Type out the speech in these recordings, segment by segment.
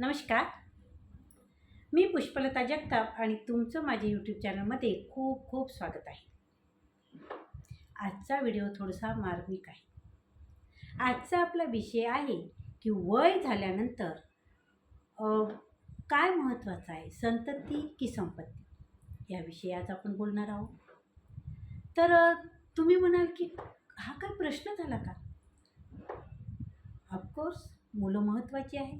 नमस्कार. मी पुष्पलता जगताप आणि तुमचं माझ्या यूट्यूब चॅनलमध्ये खूप खूप स्वागत आहे. आजचा व्हिडिओ थोडासा मार्मिक आहे. आजचा आपला विषय आहे की वय झाल्यानंतर काय महत्त्वाचं आहे? संतती की संपत्ती? याविषयी आज आपण बोलणार आहोत. तर तुम्ही म्हणाल की हा काय प्रश्न झाला का? ऑफकोर्स मुलं महत्त्वाची आहे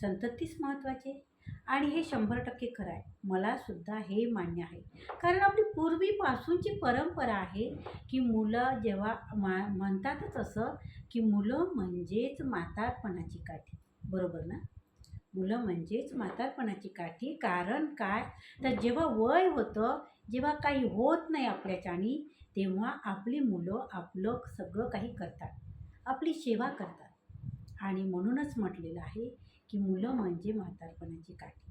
संततीच महत्त्वाची आहे. आणि हे शंभर टक्के खरं आहे. मलासुद्धा हे मान्य आहे. कारण आपली पूर्वीपासूनची परंपरा आहे की मुलं जेव्हा मा म्हणतातच असं की मुलं म्हणजेच म्हातारपणाची काठी. बरोबर ना? मुलं म्हणजेच म्हातारपणाची काठी. कारण काय? तर जेव्हा वय होतं जेव्हा काही होत नाही आपल्याच्यानी तेव्हा आपली मुलं आपलं सगळं काही करतात. आपली सेवा करतात. आणि म्हणूनच म्हटलेलं आहे की मुलं म्हणजे म्हातारपणाची काठी.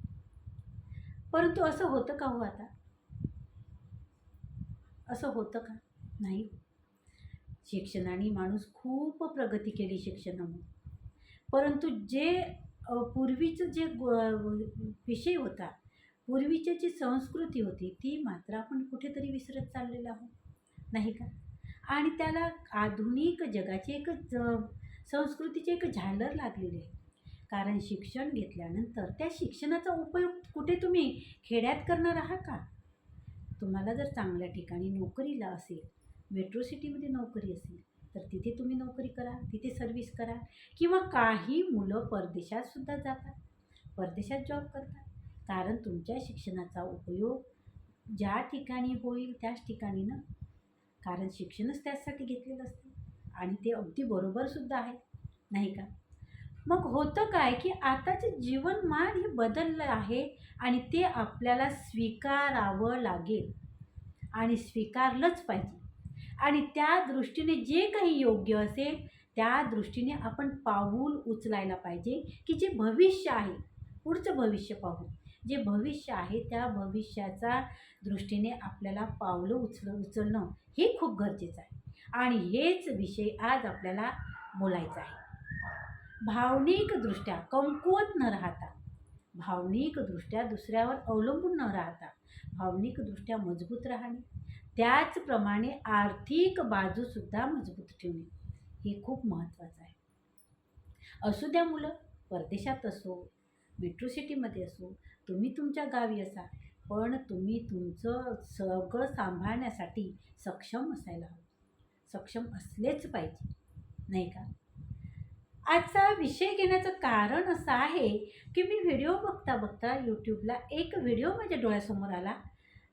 परंतु असं होतं का हो आता? असं होतं का? नाही. शिक्षणाने माणूस खूप प्रगती केली शिक्षणामुळे. परंतु जे पूर्वीचं जे विषय होता पूर्वीची जी संस्कृती होती ती मात्र आपण कुठेतरी विसरत चाललेलो आहोत. नाही का? आणि त्याला आधुनिक जगाची एक ज संस्कृतीची एक झालर लागलेली आहे कारण शिक्षण घेतल्यानंतर त्या शिक्षणाचा उपयोग कुठे तुम्ही खेड्यात करणार आहात का? तुम्हाला जर चांगल्या ठिकाणी नोकरीला असेल मेट्रो सिटीमध्ये नोकरी असेल तर तिथे तुम्ही नोकरी करा तिथे सर्व्हिस करा किंवा काही मुलं परदेशातसुद्धा जातात परदेशात जॉब करतात. कारण तुमच्या शिक्षणाचा उपयोग ज्या ठिकाणी होईल त्याच ठिकाणी ना. कारण शिक्षणच त्यासाठी घेतलेलं असतं. आणि ते अगदी बरोबरसुद्धा आहे. नाही का? मग होतं काय की आताचे जीवनमान हे बदललं आहे आणि ते आपल्याला स्वीकारावं लागेल आणि स्वीकारलंच पाहिजे. आणि त्या दृष्टीने जे काही योग्य असेल त्या दृष्टीने आपण पाऊल उचलायला पाहिजे की जे भविष्य आहे पुढचं भविष्य पाहू. जे भविष्य आहे त्या भविष्याचा दृष्टीने आपल्याला पावलं उचल उचलणं हे खूप गरजेचं आहे. आणि हेच विषय आज आपल्याला बोलायचा आहे. भावनिकदृष्ट्या कमकुवत न राहता भावनिकदृष्ट्या दुसऱ्यावर अवलंबून न राहता भावनिकदृष्ट्या मजबूत राहणे त्याचप्रमाणे आर्थिक बाजूसुद्धा मजबूत ठेवणे हे खूप महत्त्वाचं आहे. असू द्या मुलं परदेशात असो मेट्रो सिटीमध्ये असो तुम्ही तुमच्या गावी असा पण तुम्ही तुमचं सगळं सांभाळण्यासाठी सक्षम असायला हवं. सक्षम असलेच पाहिजे नाही का? आजचा विषय घेण्याचं कारण असं आहे की मी व्हिडिओ बघता बघता यूट्यूबला एक व्हिडिओ माझ्या डोळ्यासमोर आला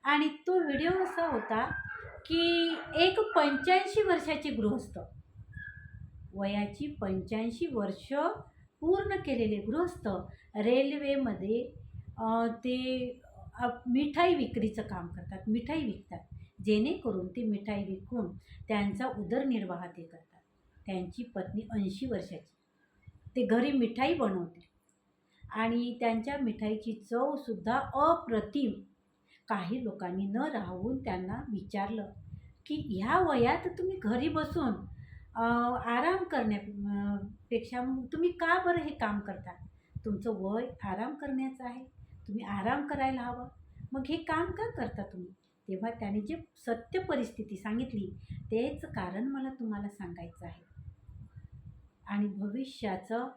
आणि तो व्हिडिओ असा होता की एक पंच्याऐंशी वर्षाचे गृहस्थ वयाची पंच्याऐंशी वर्ष पूर्ण केलेले गृहस्थ रेल्वेमध्ये ते मिठाई विक्रीचं काम करतात मिठाई विकतात. जेणेकरून ते मिठाई विकून त्यांचा उदरनिर्वाह ते करतात. त्यांची पत्नी ऐंशी वर्षाची. ते घरी मिठाई बनवते. आणि त्यांच्या मिठाईची चवसुद्धा अप्रतिम. काही लोकांनी न राहून त्यांना विचारलं की ह्या वयात तुम्ही घरी बसून आराम करण्या पेक्षा मग तुम्ही का बरं हे काम करता? तुमचं वय आराम करण्याचं आहे. तुम्ही आराम करायला हवं. मग हे काम का करता तुम्ही? तेव्हा त्याने जे सत्य परिस्थिती सांगितली तेच कारण मला तुम्हाला सांगायचं आहे. आणि भविष्याचं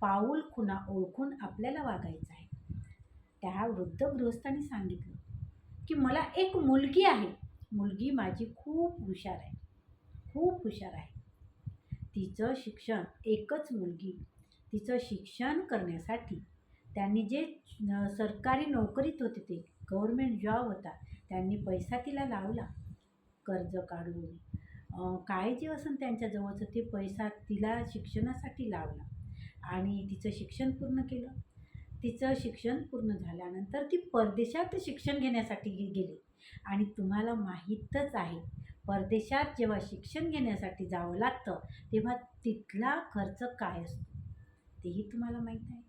पाऊल खुणा ओळखून आपल्याला वागायचं आहे. त्या वृद्ध गृहस्थाने सांगितलं की मला एक मुलगी आहे. मुलगी माझी खूप हुशार आहे. खूप हुशार आहे. तिचं शिक्षण एकच मुलगी. तिचं शिक्षण करण्यासाठी त्यांनी जे सरकारी नोकरीत होते ते गव्हर्मेंट जॉब होता त्यांनी पैसा तिला लावला कर्ज काढून. काय जे असेल त्यांच्याजवळचं ते पैसा तिला शिक्षणासाठी लावला आणि तिचं शिक्षण पूर्ण केलं. तिचं शिक्षण पूर्ण झाल्यानंतर ती परदेशात शिक्षण घेण्यासाठी गेली. आणि तुम्हाला माहीतच आहे परदेशात जेव्हा शिक्षण घेण्यासाठी जावं लागतं तेव्हा तिथला खर्च काय असतो? तेही तुम्हाला माहीत आहे?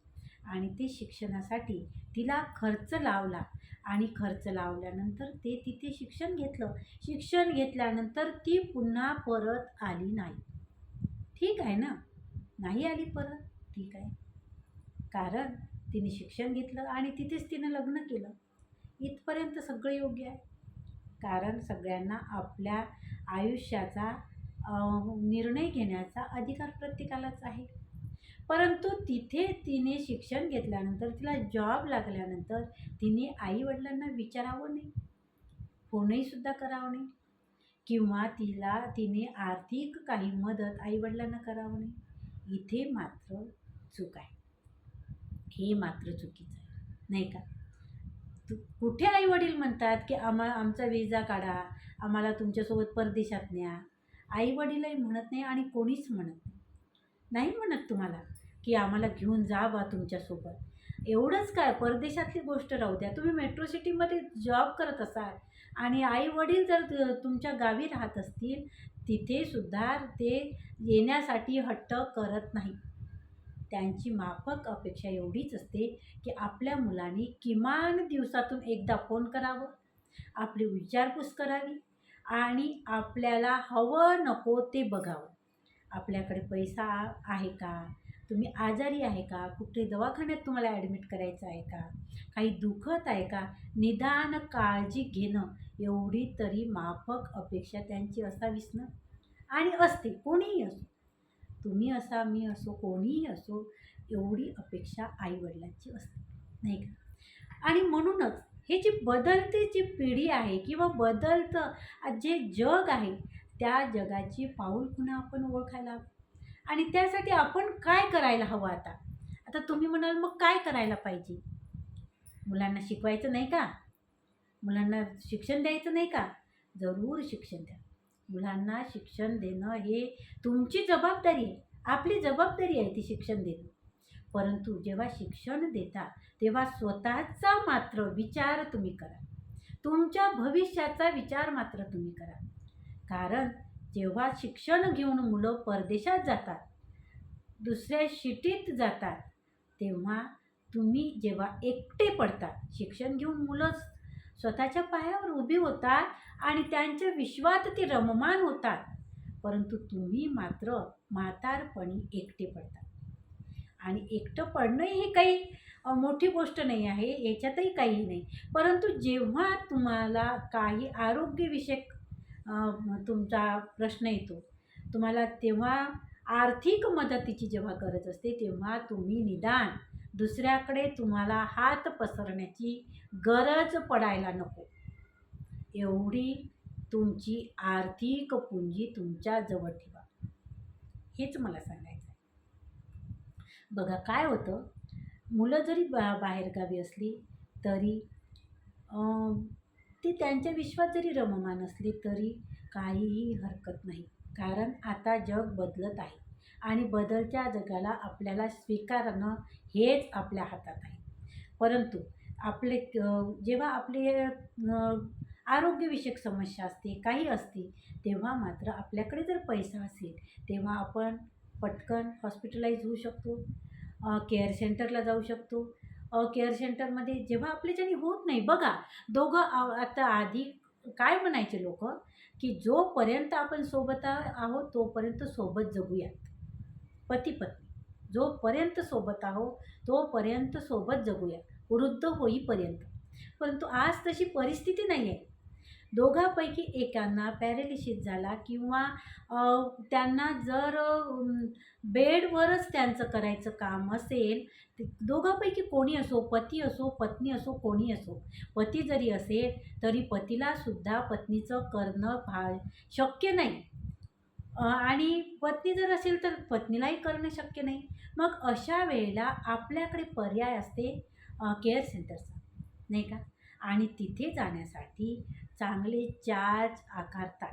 आणि ते शिक्षणासाठी तिला खर्च लावला. आणि खर्च लावल्यानंतर ते तिथे शिक्षण घेतलं. शिक्षण घेतल्यानंतर ती पुन्हा परत आली नाही. ठीक आहे ना? नाही आली परत? ठीक आहे. कारण तिने शिक्षण घेतलं आणि तिथेच तिनं लग्न केलं. इथपर्यंत सगळं योग्य आहे. कारण सगळ्यांना आपल्या आयुष्याचा निर्णय घेण्याचा अधिकार प्रत्येकालाच आहे. परंतु तिथे तिने शिक्षण घेतल्यानंतर तिला जॉब लागल्यानंतर तिने आईवडिलांना विचारावं नाही फोनहीसुद्धा करावं नाही किंवा तिला तिने आर्थिक काही मदत आईवडिलांना करावं नाही इथे मात्र चूक आहे. हे मात्र चुकीचं आहे. नाही का? तू कुठे आईवडील म्हणतात की आम्हा आमचा विजा काढा आम्हाला तुमच्यासोबत परदेशात न्या. आईवडीलही म्हणत नाही आणि कोणीच म्हणत नाही. नाही म्हणत तुम्हाला. की आम्हाला घेऊन जा बा तुमच्यासोबत. एवढंच काय? परदेशातली गोष्ट राहू द्या. तुम्ही मेट्रो सिटीमध्ये जॉब करत असाल आणि आई वडील जर तुमच्या गावी राहत असतील तिथे सुद्धा ते येण्यासाठी हट्ट करत नाही. त्यांची माफक अपेक्षा एवढीच असते की आपल्या मुलांनी किमान दिवसातून एकदा फोन करावं आपली विचारपूस करावी आणि आपल्याला हवं नको ते बघावं. आपल्याकडे पैसा आहे का? तुम्ही आजारी आहे का? कुठे दवाखान्यात तुम्हाला ॲडमिट करायचं आहे का? काही दुखत आहे का? निदान काळजी घेणं एवढी तरी माफक अपेक्षा त्यांची असावीच ना? आणि असते कोणीही असो. तुम्ही असा मी असो कोणीही असो एवढी अपेक्षा आईवडिलांची असते नाही का? आणि म्हणूनच हे जी बदलती जी पिढी आहे किंवा बदलतं जे जग आहे त्या जगाची पाऊल पुन्हा आपण ओळखायला हवं? आणि त्यासाठी आपण काय करायला हवं आता? आता तुम्ही म्हणाल मग काय करायला पाहिजे? मुलांना शिकवायचं नाही का? मुलांना शिक्षण द्यायचं नाही का? जरूर शिक्षण द्या. मुलांना शिक्षण देणं हे तुमची जबाबदारी आहे. आपली जबाबदारी आहे ती शिक्षण देणं. परंतु जेव्हा शिक्षण देता तेव्हा स्वतःचा मात्र विचार तुम्ही करा. तुमच्या भविष्याचा विचार मात्र तुम्ही करा. कारण जेव्हा शिक्षण घेऊन मुलं परदेशात जातात दुसऱ्या शिटीत जातात तेव्हा तुम्ही जेव्हा एकटे पडतात शिक्षण घेऊन मुलं स्वतःच्या पायावर उभी होतात आणि त्यांच्या विश्वात ते रममान होतात परंतु तुम्ही मात्र म्हातारपणी एकटे पडतात. आणि एकटं पडणं ही काही मोठी गोष्ट नाही आहे याच्यातही काही नाही. परंतु जेव्हा तुम्हाला काही आरोग्यविषयक तुमचा प्रश्न येतो. तुम्हाला तेव्हा आर्थिक मदतीची जेव्हा गरज असते तेव्हा तुम्ही निदान दुसऱ्याकडे तुम्हाला हात पसरण्याची गरज पडायला नको. एवढी तुमची आर्थिक पुंजी तुमच्याजवळ ठेवा. हेच मला सांगायचं आहे. बघा काय होतं मुलं जरी बा बाहेरगावी असली तरी ती त्यांच्या विश्वात जरी रममान असली तरी काहीही हरकत नाही. कारण आता जग बदलत आहे आणि बदलत्या जगाला आपल्याला स्वीकारणं हेच आपल्या हातात आहे. परंतु आपले जेव्हा आपले आरोग्यविषयक समस्या असते काही असते तेव्हा मात्र आपल्याकडे जर पैसा असेल तेव्हा आपण पटकन हॉस्पिटलाइज होऊ शकतो केअर सेंटरला जाऊ शकतो केअर सेंटरमध्ये जेव्हा आपल्याच्याने होत नाही. बघा दोघं आ- आता आधी काय म्हणायचे लोक? की जोपर्यंत आपण सोबत आहोत तोपर्यंत सोबत जगूयात. पती पत्नी जोपर्यंत सोबत आहोत तोपर्यंत सोबत जगूया वृद्ध होईपर्यंत. परंतु आज तशी परिस्थिती नाही आहे दोघांपैकी एकांना पॅरेलिसिस झाला किंवा त्यांना जर बेडवरच त्यांचं करायचं काम असेल दोघापैकी दोघांपैकी कोणी असो पती असो पत्नी असो कोणी असो पती जरी असेल तरी पतीलासुद्धा पत्नीचं करणं भा शक्य नाही. आणि पत्नी जर असेल तर पत्नीलाही करणं शक्य नाही. मग अशा वेळेला आपल्याकडे पर्याय असते केअर सेंटरचा नाही का? आणि तिथे जाण्यासाठी चांगले चार्ज आकारतात.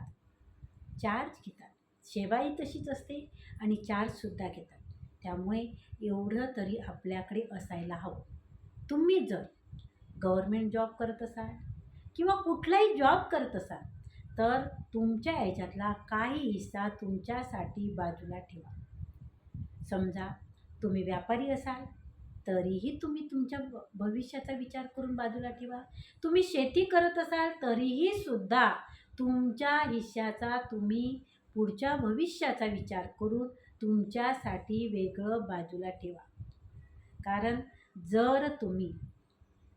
चार्ज घेतात. सेवाही तशीच असते आणि चार्जसुद्धा घेतात. त्यामुळे एवढं तरी आपल्याकडे असायला हवं. तुम्ही जर गव्हर्मेंट जॉब करत असाल किंवा कुठलाही जॉब करत असाल तर तुमच्या याच्यातला काही हिस्सा तुमच्यासाठी बाजूला ठेवा. समजा तुम्ही व्यापारी असाल तरीही तुम्ही तुमच्या भविष्याचा विचार करून बाजूला ठेवा. तुम्ही शेती करत असाल तरीही सुद्धा तुमच्या हिश्श्याचा तुम्ही पुढच्या भविष्याचा विचार करून तुमच्यासाठी वेगळं बाजूला ठेवा. कारण जर तुम्ही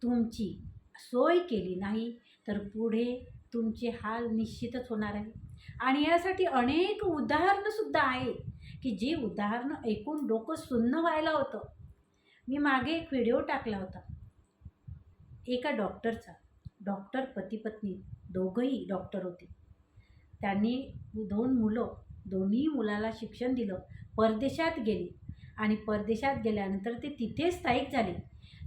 तुमची सोय केली नाही तर पुढे तुमचे हाल निश्चितच होणार आहे. आणि यासाठी अनेक उदाहरणंसुद्धा आहेत की जी उदाहरणं ऐकून डोकं सुन्न व्हायला होतं. मी मागे एक व्हिडिओ टाकला होता. एका डॉक्टरचा. डॉक्टर पतीपत्नी दोघंही डॉक्टर होते. त्यांनी दोन मुलं दोन्ही मुलाला शिक्षण दिलं. परदेशात गेले आणि परदेशात गेल्यानंतर ते तिथे स्थायिक झाले.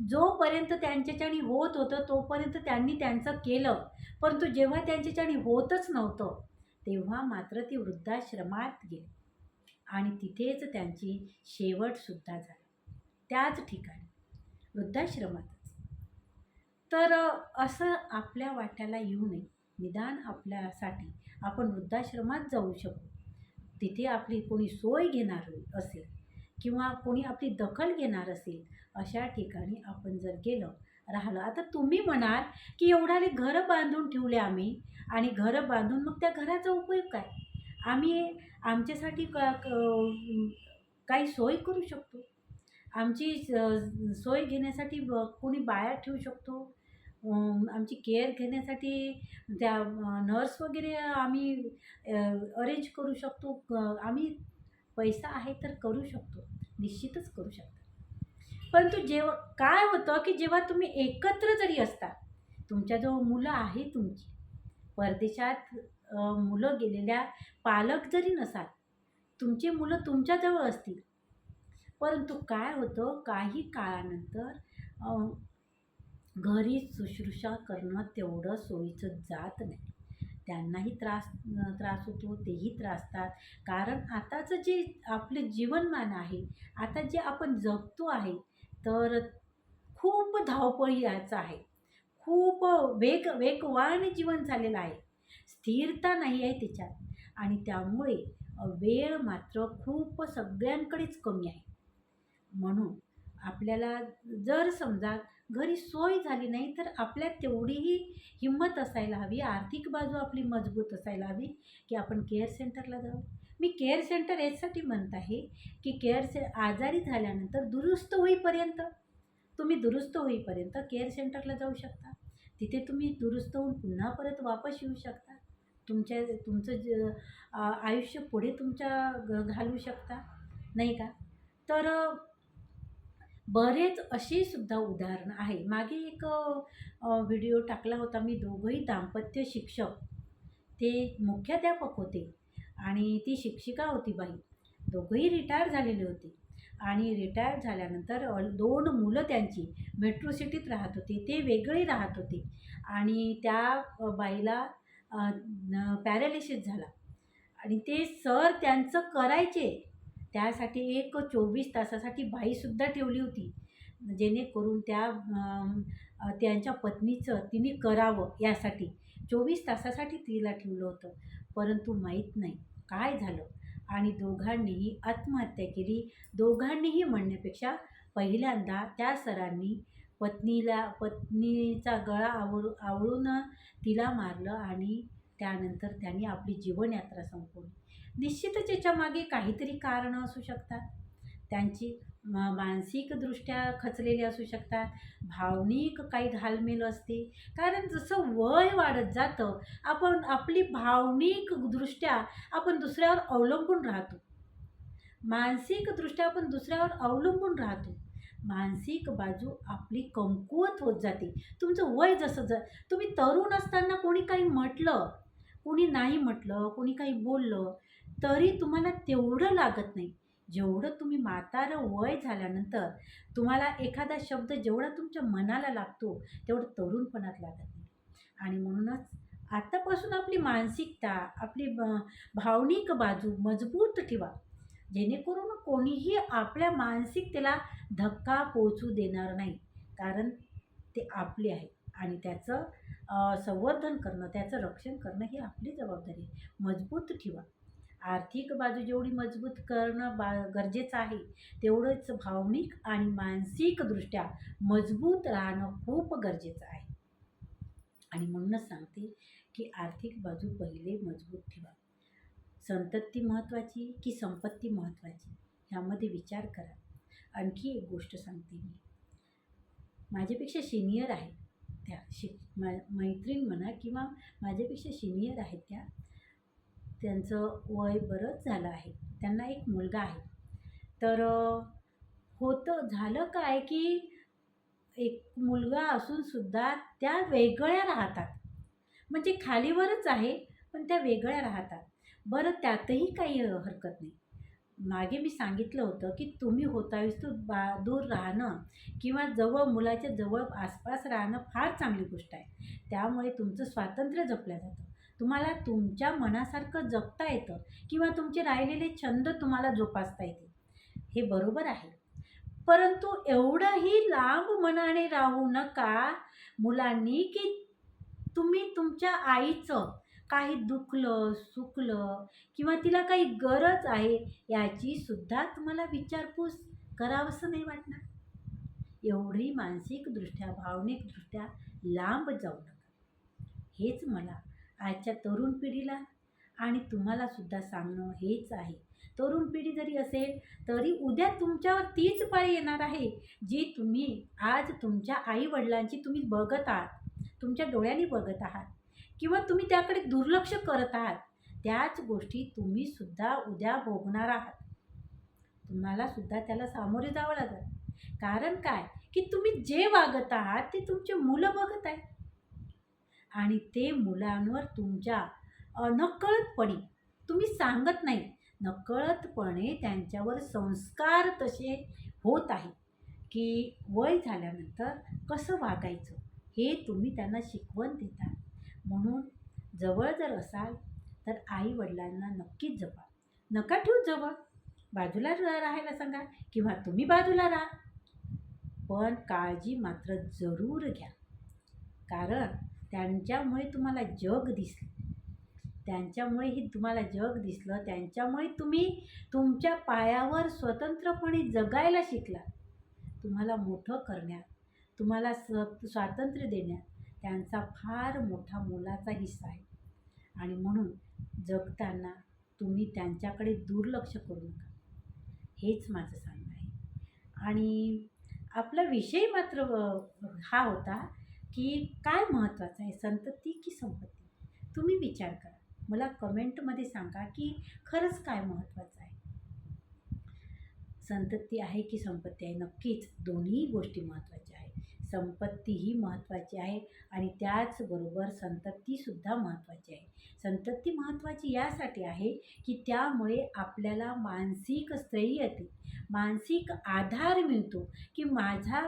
जोपर्यंत त्यांच्याच्यानी होत होतं तोपर्यंत त्यांनी त्यांचं केलं. परंतु जेव्हा त्यांच्याच्यानी होतच नव्हतं तेव्हा मात्र ती वृद्धाश्रमात गेली. आणि तिथेच त्यांची शेवटसुद्धा झाली. त्याच ठिकाणी वृद्धाश्रमातच. तर असं आपल्या वाट्याला येऊ नये. निदान आपल्यासाठी आपण वृद्धाश्रमात जाऊ शकू. तिथे आपली कोणी सोय घेणार असेल किंवा कोणी आपली दखल घेणार असेल अशा ठिकाणी आपण जर गेलं राहिलं. आता तुम्ही म्हणाल की एवढाले घरं बांधून ठेवले आम्ही आणि घरं बांधून मग त्या घराचा उपयोग काय? आम्ही आमच्यासाठी का क- काही सोय करू शकतो? आमची स- सोय घेण्यासाठी कोणी बाया ठेवू शकतो. आमची केअर घेण्यासाठी त्या नर्स वगैरे आम्ही अरेंज करू शकतो. क- आम्ही पैसा आहे तर करू शकतो. निश्चितच करू शकतो. परंतु जेव्हा काय होतं की जेव्हा तुम्ही एकत्र जरी असता तुमच्याजवळ मुलं आहे तुमची. परदेशात मुलं गेलेल्या पालक जरी नसाल तुमची मुलं तुमच्याजवळ असतील परंतु काय होतं? काही काळानंतर घरी शुश्रूषा करणं तेवढं सोयीचं जात नाही. त्यांनाही त्रास त्रास होतो तेही त्रासतात कारण आताचं जे आपले जीवनमान आहे आता जे आपण जगतो आहे तर खूप धावपळी याचं आहे. खूप वेग वेगवान जीवन झालेलं आहे. स्थिरता नाही आहे त्याच्यात. आणि त्यामुळे वेळ मात्र खूप सगळ्यांकडेच कमी आहे. म्हणून आपल्याला जर समजा घरी सोय झाली नाही तर आपल्यात तेवढीही हिंमत असायला हवी आर्थिक बाजू आपली मजबूत असायला हवी की आपण केअर सेंटरला जाऊ मी केअर सेंटर यासाठी म्हणत आहे की केअर से आजारी झाल्यानंतर दुरुस्त होईपर्यंत तुम्ही दुरुस्त होईपर्यंत केअर सेंटरला जाऊ शकता. तिथे तुम्ही दुरुस्त होऊन पुन्हा परत वापस येऊ शकता. तुमच्या तुमचं ज आयुष्य पुढे तुमच्या ग घालवू शकता. नाही का? तर बरेच असे सुद्धा उदाहरणं आहे. मागे एक व्हिडिओ टाकला होता मी दोघंही दाम्पत्य शिक्षक. ते मुख्याध्यापक होते आणि ती शिक्षिका होती बाई. दोघंही रिटायर झालेले होते आणि रिटायर झाल्यानंतर दोन मुलं त्यांची मेट्रो सिटीत राहत होती. ते वेगळे राहत होते आणि त्या बाईला पॅरालिसिस झाला आणि ते सर त्यांचं करायचे त्यासाठी एक चोवीस तासासाठी बाईसुद्धा ठेवली होती. जेणेकरून त्या त्यांच्या पत्नीचं तिने करावं यासाठी. चोवीस तासासाठी तिला ठेवलं होतं. परंतु माहीत नाही काय झालं. आणि दोघांनीही आत्महत्या केली. दोघांनीही म्हणण्यापेक्षा पहिल्यांदा त्या सरांनी पत्नीला पत्नीचा गळा आवळ आवळून तिला मारलं आणि त्यानंतर त्यांनी आपली जीवनयात्रा संपवली. निश्चितच याच्यामागे काहीतरी कारणं असू शकतात. त्यांची म मानसिकदृष्ट्या खचलेली असू शकतात. भावनिक काही घालमेल असते कारण जसं वय वाढत जातं आपण आपली भावनिकदृष्ट्या आपण दुसऱ्यावर अवलंबून राहतो. मानसिकदृष्ट्या आपण दुसऱ्यावर अवलंबून राहतो. मानसिक बाजू आपली कमकुवत होत जाते. तुमचं वय जसं ज तुम्ही तरुण असताना कोणी काही म्हटलं कोणी नाही म्हटलं कोणी काही बोललं तरी तुम्हाला तेवढं लागत नाही. जेवढं तुम्ही म्हातारं वय झाल्यानंतर तुम्हाला एखादा शब्द जेवढा तुमच्या मनाला लागतो तेवढं तरुणपणात लागत नाही. आणि म्हणूनच आत्तापासून आपली मानसिकता आपली ब भावनिक बाजू मजबूत ठेवा. जेणेकरून कोणीही आपल्या मानसिकतेला धक्का पोचू देणार नाही. कारण ते आपले आहे आणि त्याचं संवर्धन करणं त्याचं रक्षण करणं ही आपली जबाबदारी आहे. मजबूत ठेवा. आर्थिक बाजू जेवढी मजबूत करणं बा गरजेचं आहे तेवढंच भावनिक आणि मानसिकदृष्ट्या मजबूत राहणं खूप गरजेचं आहे. आणि म्हणूनच सांगते की आर्थिक बाजू पहिले मजबूत ठेवा. संतती महत्त्वाची की संपत्ती महत्त्वाची ह्यामध्ये विचार करा. आणखी एक गोष्ट सांगते मी. माझ्यापेक्षा सिनियर आहेत त्या शि मा मैत्रीण म्हणा किंवा माझ्यापेक्षा सिनियर आहेत त्या त्यांचं वय बरंच झालं आहे. त्यांना एक मुलगा आहे. तर होतं झालं काय की एक मुलगा असूनसुद्धा त्या वेगळ्या राहतात. म्हणजे खालीवरच आहे पण त्या वेगळ्या राहतात. बरं त्यातही काही हरकत नाही. मागे मी सांगितलं होतं की तुम्ही होतावीस तो बा दूर राहणं किंवा जवळ मुलाच्या जवळ आसपास राहणं फार चांगली गोष्ट आहे. त्यामुळे तुमचं स्वातंत्र्य जपलं जातं. तुम्हाला तुमच्या मनासारखं जगता येतं किंवा तुमचे राहिलेले छंद तुम्हाला जोपासता येते हे बरोबर आहे. परंतु एवढंही लांब मनाने राहू नका मुलांनी की तुम्ही तुमच्या आईचं काही दुखलं सुखलं किंवा तिला काही गरज आहे याची सुद्धा तुम्हाला विचारपूस करावंसं नाही वाटणार. एवढी मानसिकदृष्ट्या भावनिकदृष्ट्या लांब जाऊ नका. हेच मला आजच्या तरुण पिढीला आणि तुम्हाला सुद्धा सांगणं हेच आहे. तरुण पिढी जरी असेल तरी उद्या तुमच्यावर तीच पाळी येणार आहे जी तुम्ही आज तुमच्या आईवडिलांची तुम्ही बघत आहात तुमच्या डोळ्यांनी बघत आहात किंवा तुम्ही त्याकडे दुर्लक्ष करत आहात त्याच गोष्टी तुम्ही सुद्धा उद्या भोगणार आहात. तुम्हाला सुद्धा त्याला सामोरे जावं लागेल. कारण काय? की तुम्ही जे वागत आहात ते तुमचे मुलं बघत आहेत. आणि ते मुलांवर तुमच्या नकळतपणे तुम्ही सांगत नाही नकळतपणे त्यांच्यावर संस्कार तसे होत आहे की वय झाल्यानंतर कसं वागायचं हे तुम्ही त्यांना शिकवण देता. म्हणून जवळ जर असाल तर आई वडिलांना नक्कीच जपा. नका ठेवू जवळ बाजूला राहायला सांगा किंवा तुम्ही बाजूला राहा. पण काळजी मात्र जरूर घ्या. कारण त्यांच्यामुळे तुम्हाला जग दिसलं. त्यांच्यामुळे ही तुम्हाला जग दिसलं. त्यांच्यामुळे तुम्ही तुमच्या पायावर स्वतंत्रपणे जगायला शिकला तुम्हाला मोठं करण्यात तुम्हाला स्व स्वातंत्र्य देण्यात त्यांचा फार मोठा मोलाचा हिस्सा आहे. आणि म्हणून जगताना तुम्ही त्यांच्याकडे दुर्लक्ष करू नका. हेच माझं सांगणं आहे. आणि आपला विषय मात्र हा होता की काय महत्त्वाचं आहे? संतती की संपत्ती? तुम्ही विचार करा. मला कमेंटमध्ये सांगा की खरंच काय महत्त्वाचं आहे? संतती आहे की संपत्ती आहे? नक्कीच. दोन्ही गोष्टी महत्त्वाच्या आहे संपत्ती ही महत्त्वाची आहे आणि त्याचबरोबर संततीसुद्धा महत्त्वाची आहे. संतती महत्त्वाची यासाठी आहे की त्यामुळे आपल्याला मानसिक स्थैर्य येते मानसिक आधार मिळतो की माझा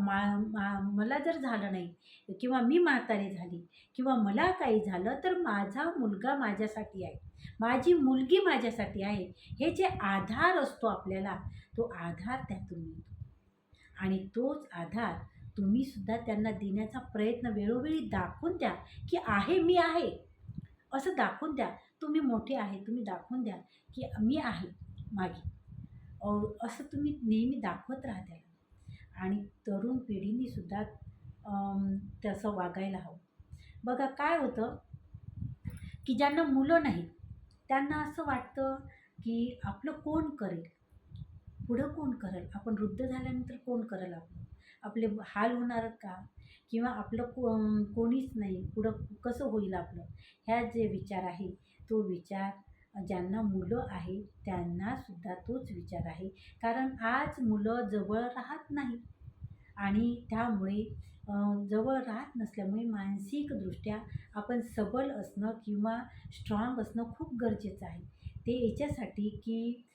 मा मा मला जर झालं नाही किंवा मी म्हातारी झाली किंवा मला काही झालं तर माझा मुलगा माझ्यासाठी आहे. माझी मुलगी माझ्यासाठी आहे. हे जे आधार असतो आपल्याला तो आधार त्यातून मिळतो. आणि तोच आधार तुम्हीसुद्धा त्यांना देण्याचा प्रयत्न वेळोवेळी दाखवून द्या की आहे मी आहे. असं दाखवून द्या. तुम्ही मोठे आहे तुम्ही दाखवून द्या की मी आहे मागे. असं तुम्ही नेहमी दाखवत राहत्या. आणि तरुण पिढीने सुद्धा तसं वागायला हवं. बघा काय होतं की ज्यांना मुलं नाहीत त्यांना असं वाटतं की आपलं कोण करेल? पुढं कोण करेल? आपण वृद्ध झाल्यानंतर कोण करेल आपलं आपले हाल होणार का? किंवा आपलं को कोणीच नाही पुढं कसं होईल आपलं? ह्या जे विचार आहे तो विचार ज्यांना मुलं आहे त्यांनासुद्धा तोच विचार आहे. कारण आज मुलं जवळ राहत नाही आणि त्यामुळे जवळ राहत नसल्यामुळे मानसिकदृष्ट्या आपण सबल असणं किंवा स्ट्रॉंग असणं खूप गरजेचं आहे. ते याच्यासाठी की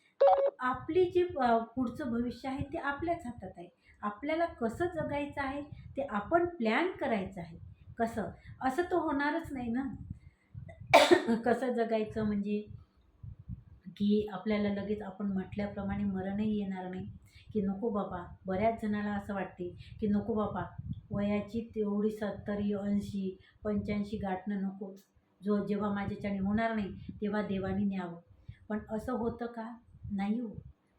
आपली जे पुढचं भविष्य आहे ते आपल्याच हातात आहे. आपल्याला कसं जगायचं आहे ते आपण प्लॅन करायचं आहे. कसं? असं तर होणारच नाही ना. कसं जगायचं म्हणजे की आपल्याला लगेच आपण म्हटल्याप्रमाणे मरणही येणार नाही. की नको बाबा बऱ्याच जणाला असं वाटते की नको बाबा वयाची तेवढी सत्तरी ऐंशी पंच्याऐंशी गाठणं नकोच. जो जेव्हा माझ्याच्याने होणार नाही तेव्हा देवाने न्यावं. पण असं होतं का? नाही हो.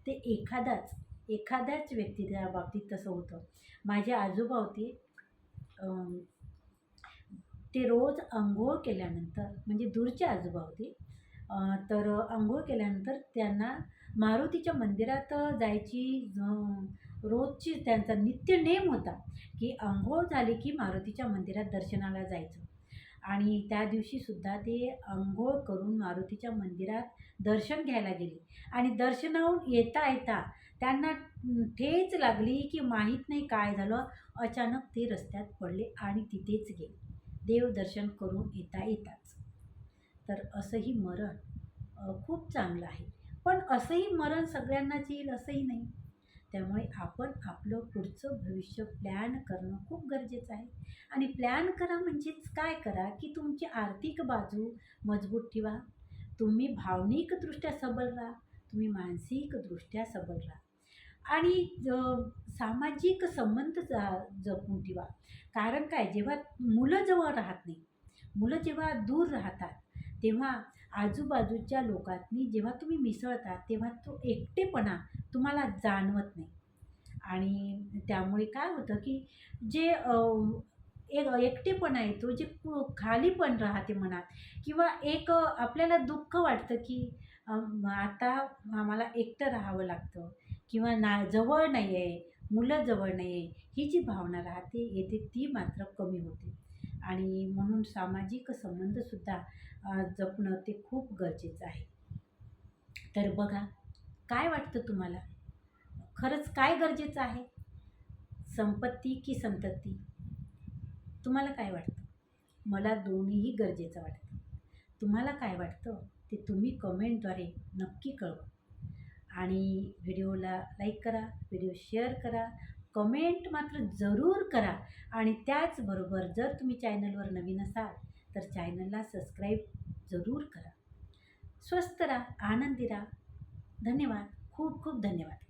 ते एखादाच एखाद्याच व्यक्तीच्या बाबतीत तसं होतं. माझे आजोबा होते ते रोज आंघोळ केल्यानंतर म्हणजे दूरचे आजोबा होते तर आंघोळ केल्यानंतर त्यांना मारुतीच्या मंदिरात जायची रोजची त्यांचा नित्य नेम होता की अंघोळ झाली की मारुतीच्या मंदिरात दर्शनाला जायचं. आणि त्या दिवशीसुद्धा ते अंघोळ करून मारुतीच्या मंदिरात दर्शन घ्यायला गेले. आणि दर्शनाहून येता येता त्यांना ठेच लागली की माहीत नाही काय झालं. अचानक ते रस्त्यात पडले आणि तिथेच गेले. देवदर्शन करून येता येताच. तर असंही मरण खूप चांगलं आहे. पण असंही मरण सगळ्यांनाच येईल असंही नाही. त्यामुळे आपण आपलं पुढचं भविष्य प्लॅन करणं खूप गरजेचं आहे. आणि प्लॅन करा म्हणजेच काय करा की तुमची आर्थिक बाजू मजबूत ठेवा. तुम्ही भावनिकदृष्ट्या सबल राहा. तुम्ही मानसिकदृष्ट्या सबल राहा. आणि सामाजिक संबंध जा जपून ठेवा. कारण काय? जेव्हा मुलं जवळ राहत नाही मुलं जेव्हा दूर राहतात तेव्हा आजूबाजूच्या लोकांनी जेव्हा तुम्ही मिसळता तेव्हा तो एकटेपणा तुम्हाला जाणवत नाही. आणि त्यामुळे काय होतं की जे एक एकटेपणा येतो जे खाली पण राहते मनात किंवा एक आपल्याला दुःख वाटतं की आता आम्हाला एकटं राहावं लागतं किंवा ना जवळ नाही आहे मुलं जवळ नाही आहे ही जी भावना राहते येते ती मात्र कमी होते. आणि म्हणून सामाजिक संबंधसुद्धा जपणं ते खूप गरजेचं आहे. तर बघा काय वाटतं तुम्हाला? खरंच काय गरजेचं आहे? संपत्ती की संतती? तुम्हाला काय वाटतं? मला दोन्हीही गरजेचं वाटतं. तुम्हाला काय वाटतं? ते तुम्ही कमेंटद्वारे नक्की कळवा. आणि व्हिडिओला लाईक करा व्हिडिओ शेअर करा कमेंट मात्र जरूर करा. आणि त्याचबरोबर जर तुम्ही चॅनलवर नवीन असाल तर चॅनलला सबस्क्राईब जरूर करा. स्वस्त राहा आनंदी राहा. धन्यवाद. खूप खूप धन्यवाद.